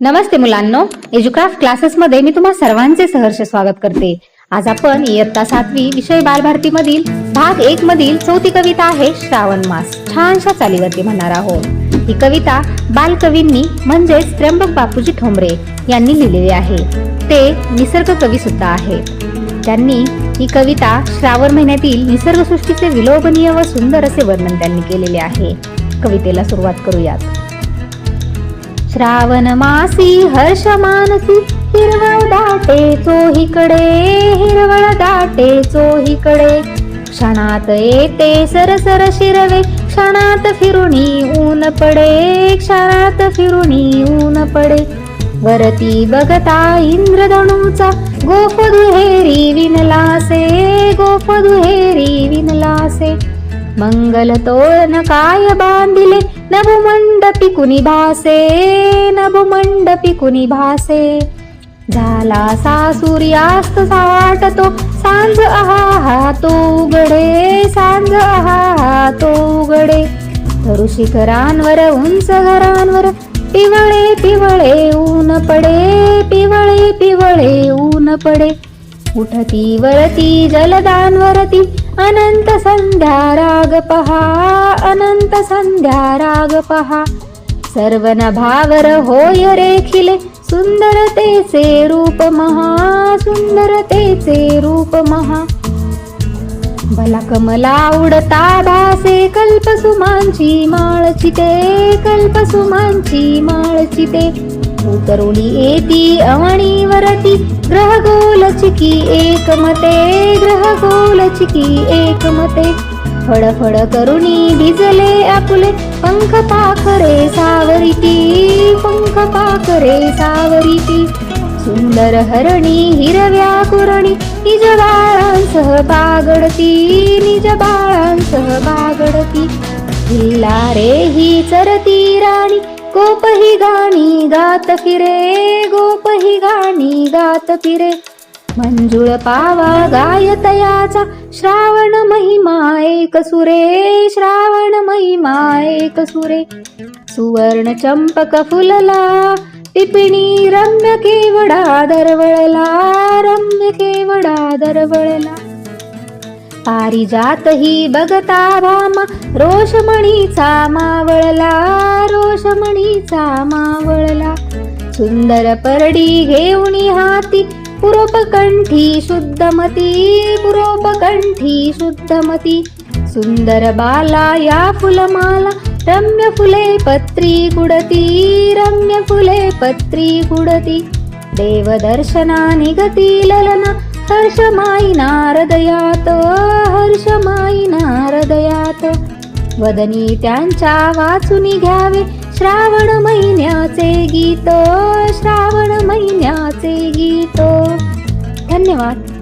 नमस्ते मुलांनो. एज्युक्राफ्ट क्लासेसमध्ये मी तुम्हा सर्वांचे सहर्ष स्वागत करते. आज आपण इयत्ता सातवी विषय बालभारती मधील भाग एक मधील चौथी कविता आहे श्रावण मास. छानशा चालीवरती म्हणणार आहोत. ही कविता बालकवींनी म्हणजेच त्र्यंबक बापूजी ठोंबरे यांनी लिहिलेली आहे. ते निसर्ग कवी सुद्धा आहेत. त्यांनी ही कविता श्रावण महिन्यातील निसर्गसृष्टीचे विलोभनीय व सुंदर असे वर्णन त्यांनी केलेले आहे. कवितेला सुरुवात करूयात. श्रावण मासी हर्ष मानसी हिरवळ दाटे चोहीकडे हिरवळ दाटे चोहीकडे. क्षणात येते सरसर शिरवे क्षणात फिरुणी ऊन पडे क्षणात फिरुणी ऊन पडे. वरती बघता इंद्रधनुचा गोप दुहेरी विनलासे गोप दुहेरी विनलासे मंगल तोरण काय बांधिले नभुमंडपी कुणी भासे नभुमंडपी कुणी भासे झाला सा सूर्यास्त साटतो सांज आहा तो उघडे सांज आहा तो उघडे धरू शिखरांवर उंच घरांवर पिवळे पिवळे ऊन पडे पिवळे पिवळे ऊन पडे उठती वरती जलदानवरती अनंत संध्या राग पहा अनंत संध्या राग पहा. सर्व भावर होय रेखिले सुंदरतेचे रूप महा सुंदरतेचे रूप महा. भला कमला उडता भासे कल्पसुमांची माळ चिते कल्पसुमांची माळ चिते. उतरुणी येती अवणी वरती ग्रह गोल चिकी एकमते ग्रह गोल चिकी एकमते. फड फड करुणी भिजले आपुले पंख पाखरे सावरिती पंख पाखरे सावरिती. सुंदर हरणी हिरव्या कुरणी निज बाळांसह बागडती निज बाळांसह बागडती. हिल्ला रे ही चरती राणी गोप ही गाणी गात फिरे गोप ही गाणी गात फिरे मंजुळ पावा गायतयाचा श्रावण महिमा एक सुरे श्रावण महिमा एक सुरे. सुवर्ण चंपक फुलला पिपिणी रम्य केवडा दरवळला रम्य केवडा दरवळला. पारिजात ही बघता भामा. रोषमणीचा मावळला रोषमणीचा मावळला. सुंदर परडी घेऊनी हाती पुरोपकंठी शुद्धमती पुरोपकंठी शुद्धमती सुंदर बाला या फुलमाला रम्य फुले पत्री कुडती रम्य फुले पत्री गुडती. देवदर्शना निगती ललना हर्षमाई नारदयात हर्षमाई नारदयात. वदनी त्यांच्या वाचून घ्यावे श्रावण महिन्याचे गीत श्रावण महिन्याचे गीत. धन्यवाद.